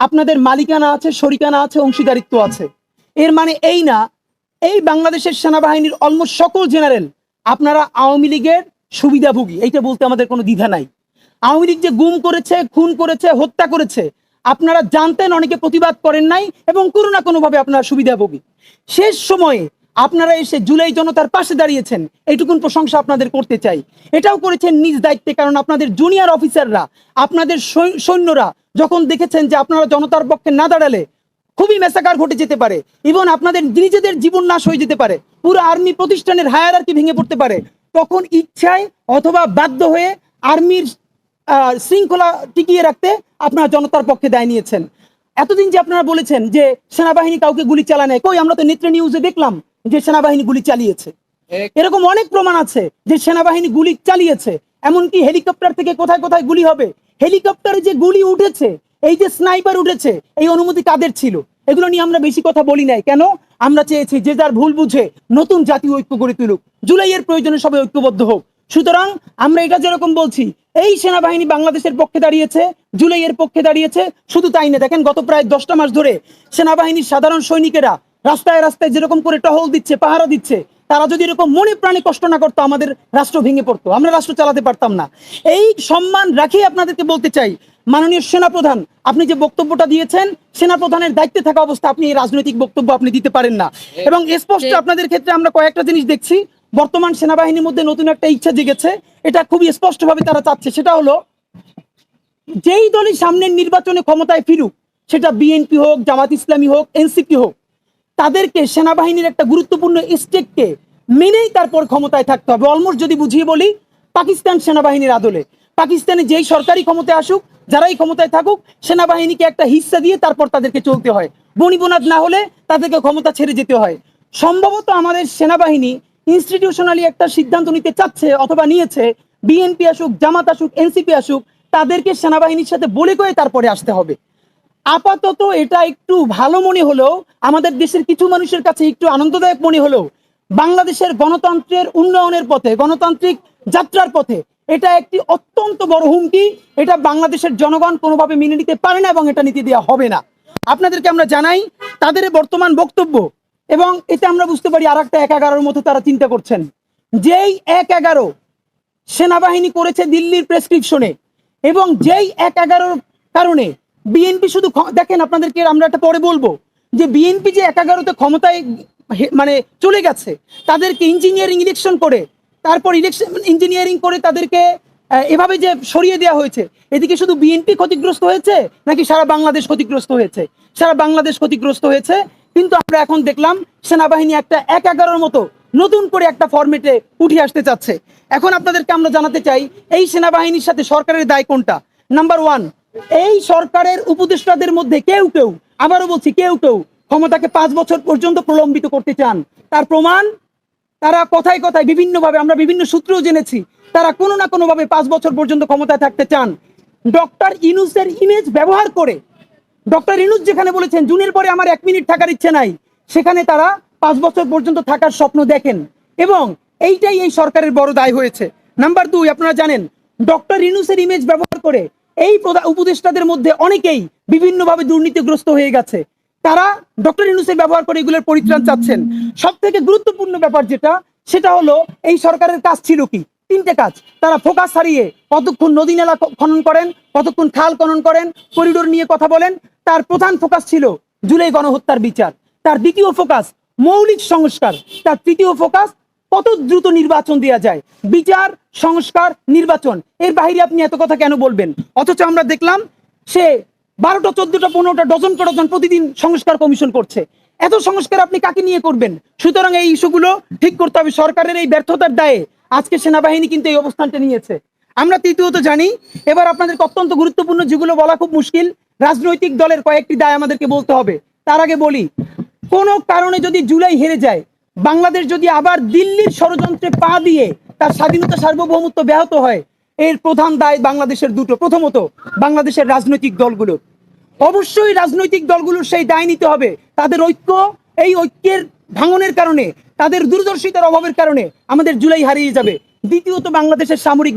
আপনাদের মালিকানা আছে, শরিকানা আছে, অংশীদারিত্ব আছে। এর মানে এই না, এই বাংলাদেশের সেনাবাহিনীর অলমোস্ট সকল জেনারেল আপনারা আওয়ামী লীগের সুবিধাভোগী। এইটা বলতে আমাদের কোনো দ্বিধা নাই। আওয়ামী লীগ যে গুম করেছে, খুন করেছে, হত্যা করেছে, আপনারা জানতেন, অনেকে প্রতিবাদ করেন নাই এবং কোনো না কোনোভাবে আপনারা সুবিধাভোগী। শেষ সময়ে আপনারা এসে জুলাই জনতার পাশে দাঁড়িয়েছেন, এইটুকুন প্রশংসা আপনাদের করতে চাই। এটাও করেছেন নিজ দায়িত্বে, কারণ আপনাদের জুনিয়র অফিসাররা আপনাদের সৈন্যরা যখন দেখেছেন যে আপনারা জনতার পক্ষে না দাঁড়ালে খুবই মেসাকার ঘটে যেতে পারে এবং আপনাদের নিজেদের জীবন নাশ হয়ে যেতে পারে পুরো আর্মি প্রতিষ্ঠানের হায়ার আর কি ভেঙে পড়তে পারে তখন ইচ্ছায় অথবা বাধ্য হয়ে আর্মির শৃঙ্খলা টিকিয়ে রাখতে আপনারা জনতার পক্ষে দায় নিয়েছেন। এতদিন যে আপনারা বলেছেন যে সেনাবাহিনী কাউকে গুলি চালায় নাই কই আমরা তো নেত্রে নিউজে দেখলাম যে সেনাবাহিনী গুলি চালিয়েছে। এরকম অনেক প্রমাণ আছে যে সেনাবাহিনী গুলি চালিয়েছে। এমনকি হেলিকপ্টার থেকে কোথায় কোথায় গুলি হবে? হেলিকপ্টারে যে গুলি উঠেছে, এই যে স্নাইপার উঠেছে, এই অনুমতি কাদের ছিল? এগুলো নিয়ে আমরা বেশি কথা বলি নাই। কেন? আমরা চেয়েছি যে যার ভুল বুঝে নতুন জাতীয় ঐক্য গড়ে তুলুক। জুলাইয়ের প্রয়োজনে সবাই ঐক্যবদ্ধ হোক। সুতরাং আমরা এটা যেরকম বলছি, এই সেনাবাহিনী বাংলাদেশের পক্ষে দাঁড়িয়েছে, জুলাইয়ের পক্ষে দাঁড়িয়েছে, শুধু তাই না, দেখেন গত প্রায় দশটা মাস ধরে সেনাবাহিনীর সাধারণ সৈনিকেরা রাস্তায় রাস্তায় যেরকম করে টহল দিচ্ছে, পাহারা দিচ্ছে তারা যদি এরকম মনে প্রাণে কষ্ট না করতো আমাদের রাষ্ট্র ভেঙে পড়তো। আমরা রাষ্ট্র চালাতে পারতাম না। এই সম্মান রাখিয়ে আপনাদেরকে বলতে চাই মাননীয় সেনাপ্রধান আপনি যে বক্তব্যটা দিয়েছেন সেনাপ্রধানের দায়িত্বে থাকা অবস্থা আপনি এই রাজনৈতিক বক্তব্য আপনি দিতে পারেন না। এবং স্পষ্ট আপনাদের ক্ষেত্রে আমরা কয়েকটা জিনিস দেখছি। বর্তমান সেনাবাহিনীর মধ্যে নতুন একটা ইচ্ছা জেগেছে। এটা খুবই স্পষ্টভাবে তারা চাচ্ছে। সেটা হলো যেই দলই সামনের নির্বাচনে ক্ষমতায় ফিরুক সেটা বিএনপি হোক জামাত ইসলামী হোক এনসিপি হোক তাদেরকে সেনাবাহিনীর একটা গুরুত্বপূর্ণ স্টেককে মেনেই তারপর ক্ষমতায় থাকতে হবে। অলমোস্ট যদি বুঝিয়ে বলি, পাকিস্তান সেনাবাহিনীর আদলে। পাকিস্তানে যেই সরকারি ক্ষমতায় আসুক, যারাই ক্ষমতায় থাকুক, সেনাবাহিনীকে একটা হিস্সা দিয়ে তারপর তাদেরকে চলতে হয়। বনিবনাদ না হলে তাদেরকে ক্ষমতা ছেড়ে যেতে হয়। সম্ভবত আমাদের সেনাবাহিনী ইনস্টিটিউশনালি একটা সিদ্ধান্ত নিতে চাচ্ছে অথবা নিয়েছে। বিএনপি আসুক, জামাত আসুক, এনসিপি আসুক, তাদেরকে সেনাবাহিনীর সাথে বলে করে তারপরে আসতে হবে। আপাতত এটা একটু ভালো মনে হলেও, আমাদের দেশের কিছু মানুষের কাছে একটু আনন্দদায়ক মনে হলেও, বাংলাদেশের গণতন্ত্রের উন্নয়নের পথে, গণতান্ত্রিক যাত্রার পথে, এটা একটি অত্যন্ত বড় হুমকি। এটা বাংলাদেশের জনগণ কোনোভাবে মেনে নিতে পারে না এবং এটা নীতি দেওয়া হবে না। আপনাদেরকে আমরা জানাই, তাদের বর্তমান বক্তব্য এবং এতে আমরা বুঝতে পারি আর একটা এক এগারোর মতো তারা চিন্তা করছেন। যেই এক এগারো সেনাবাহিনী করেছে দিল্লির প্রেসক্রিপশনে এবং যেই এক এগারোর কারণে বিএনপি শুধু দেখেন আপনাদেরকে আমরা একটা পরে বলব, যে বিএনপি যে এক এগারোতে ক্ষমতায় মানে চলে গেছে, তাদেরকে ইঞ্জিনিয়ারিং ইলেকশন করে, তারপর ইলেকশন ইঞ্জিনিয়ারিং করে তাদেরকে এভাবে যে সরিয়ে দেওয়া হয়েছে, এদিকে শুধু বিএনপি ক্ষতিগ্রস্ত হয়েছে, নাকি সারা বাংলাদেশ ক্ষতিগ্রস্ত হয়েছে? সারা বাংলাদেশ ক্ষতিগ্রস্ত হয়েছে, কিন্তু আমরা এখন দেখলাম সেনাবাহিনী একটা এক এগারোর মতো নতুন করে একটা ফরম্যাটে উঠে আসতে চাচ্ছে। এখন আপনাদেরকে আমরা জানাতে চাই, এই সেনাবাহিনীর সাথে সরকারের দায় কোনটা? নাম্বার ওয়ান এই সরকারের উপদেষ্টাদের মধ্যে কেউ কেউ, আবারও বলছি কেউ কেউ, ক্ষমতাকে পাঁচ বছর পর্যন্ত প্রলম্বিত করতে চান। তার প্রমাণ, তারা কথায় কথায় বিভিন্নভাবে, আমরা বিভিন্ন সূত্রেও জেনেছি, তারা কোনো না কোনোভাবে পাঁচ বছর পর্যন্ত ক্ষমতায় থাকতে চান। ডক্টর ইনুসের ইমেজ ব্যবহার করে, ডক্টর ইনুস যেখানে বলেছেন, জুনের পরে আমার এক মিনিট থাকার ইচ্ছে নাই। সেখানে তারা পাঁচ বছর পর্যন্ত থাকার স্বপ্ন দেখেন এবং এইটাই এই সরকারের বড় দায় হয়েছে। নাম্বার দুই, আপনারা জানেন, ডক্টর ইনুসের ইমেজ ব্যবহার করে এই উপদেষ্টাদের মধ্যে অনেকেই বিভিন্নভাবে দুর্নীতিগ্রস্ত হয়ে গেছে। তারা ডক্টর ইনুসের ব্যবহার করে এগুলোর পরিত্রাণ চাচ্ছেন। সব থেকে গুরুত্বপূর্ণ ব্যাপার যেটা, সেটা হলো এই সরকারের কাজ ছিল কি? তিনটে কাজ। তারা ফোকাস হারিয়ে কতক্ষণ নদী নালা খনন করেন, কতক্ষণ খাল খনন করেন, করিডোর নিয়ে কথা বলেন। তার প্রধান ফোকাস ছিল জুলাই গণহত্যার বিচার। তার দ্বিতীয় ফোকাস মৌলিক সংস্কার। তার তৃতীয় ফোকাস কত দ্রুত নির্বাচন দেওয়া যায়? বিচার, সংস্কার, নির্বাচন। এর বাইরে আপনি এত কথা কেন বলবেন? অথচ আমরা দেখলাম সে বারোটা, চোদ্দটা, পনেরোটা ডজন ডজন প্রতিদিন সংস্কার কমিশন করছে। এত সংস্কার আপনি কাকে নিয়ে করবেন? সুতরাং এই ইস্যুগুলো ঠিক করতে হবে সরকারের এই ব্যর্থতার দায়ে। আজকে সেনাবাহিনী কিন্তু এই অবস্থানটা নিয়েছে। আমরা তৃতীয়ত জানি, এবার আপনাদের অত্যন্ত গুরুত্বপূর্ণ যেগুলো বলা খুব মুশকিল, রাজনৈতিক দলের কয়েকটি দায় আমাদেরকে বলতে হবে। তার আগে বলি, কোনো কারণে যদি জুলাই হেরে যায় বাংলাদেশ যদি আবার দিল্লির ষড়যন্ত্রে পা দিয়ে তার স্বাধীনতা সার্বভৌমত্ব ব্যাহত হয়, এর প্রধান দায় বাংলাদেশের দুটো। প্রথমত, বাংলাদেশের রাজনৈতিক দলগুলোর। অবশ্যই রাজনৈতিক দলগুলোর সেই দায় নিতে হবে। তাদের ঐক্য, এই ঐক্যের ভাঙনের কারণে, তাদের দূরদর্শিতার অভাবের কারণে আমাদের জুলাই হারিয়ে যাবে। দ্বিতীয়ত, বাংলাদেশের সামরিক